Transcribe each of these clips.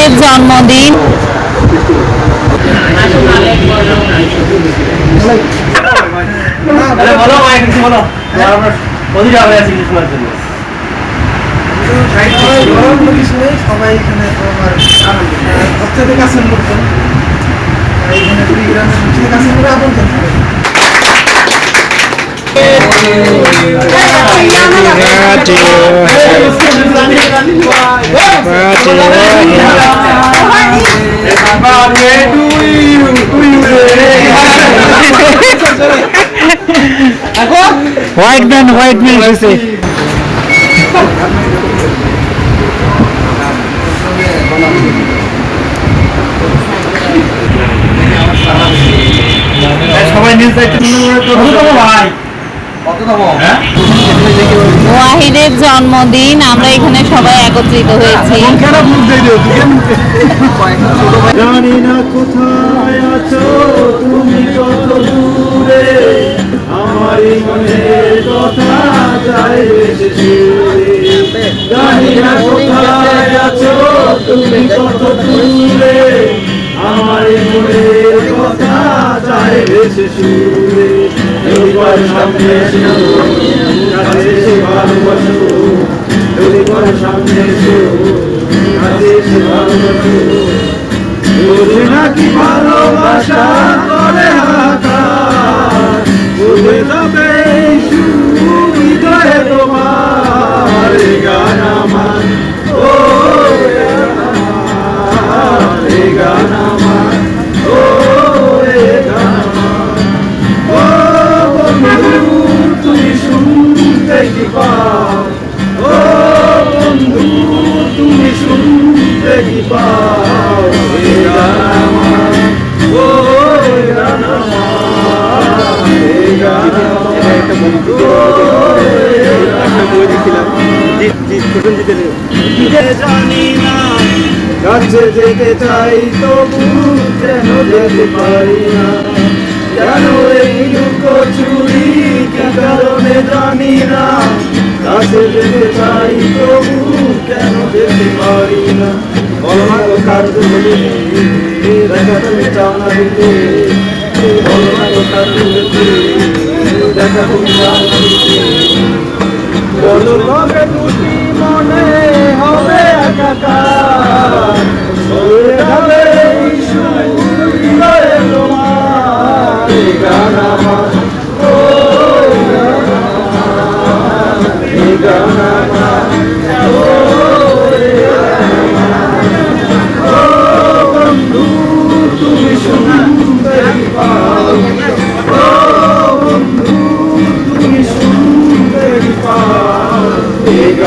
ওয়াহিদের জন্মদিন। আরে বলো ভাই কিছু বলো। আমরা ওদিকে আবার আছি কিছু শোনার জন্য। সবাই এখানে তোমার সবচেয়ে কাছের লোকজন এইখানে কুড়িগ্রামের সবচেয়ে কাছের লোক আপন হোয়াইট ম্যান হোয়াইট ম্যান এসেছে সবাই নিজ দায়িত্ব ভাই হ্যাঁ ওয়াহিদের জন্মদিন আমরা এখানে সবাই একত্রিত হয়েছি। জানি না কোথায় আছো তুমি কত দূরে আমার মনের কথা যায় জানি না কোথায় আছো তুমি কত দূরে আমার মনের কথা যায় বেশি সুরে একবার সামনে এসো কাছে এসে ভালোবাসো একবার সামনে এসো কাছে এসে ভালোবাসো বুঝে নাকি ভালোবাসা প্রথম জিতে জানি না। কাছে যেতে চাই তবু কেন যেতে পারি না। কেন এই লুকো চুরি কি কারণে জানি না। কাছে যেতে চাই তবু কেন যেতে পারি না। বলো না গো কার তুমি দেখা তুমি চাও না দিতে বলো গো কার তুমি দেখা তুমি চাও না দিতে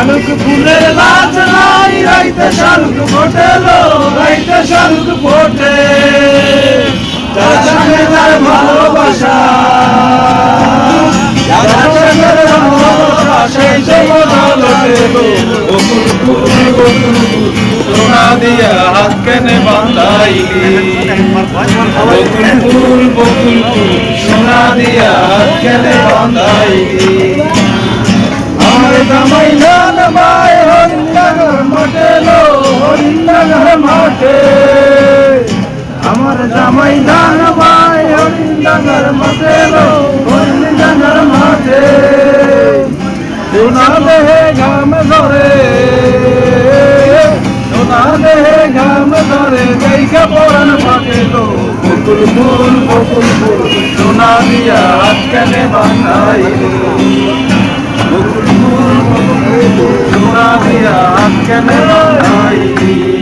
শালুক ফুলের লাজ নাই, রাইতে শালুক ফোটে লো রাইতে শালুক ফোটে। যার সঙ্গে তার ভালোবাসা সোনা দিয়া হাত কেনে বাঁধাইলি। বকুল ফুল বকুল ফুল দিয়া কেনে বাঁধাইলি। হরিন্দর মঠে আমার জামাই দান ভাই হরিন্দর মঠে হরিন্দর মাঠে সোনা দেহে ঘাম ধরে সোনা দেহে ঘাম ধরে যাইকা পরাণ ফাটে তো বকুল ফুল বকুল ফুল, সোনা দিয়া আজকালে বানাই বকুল ফুল বকুল ফুল, সোনা দিয়া আজকালে heart beat.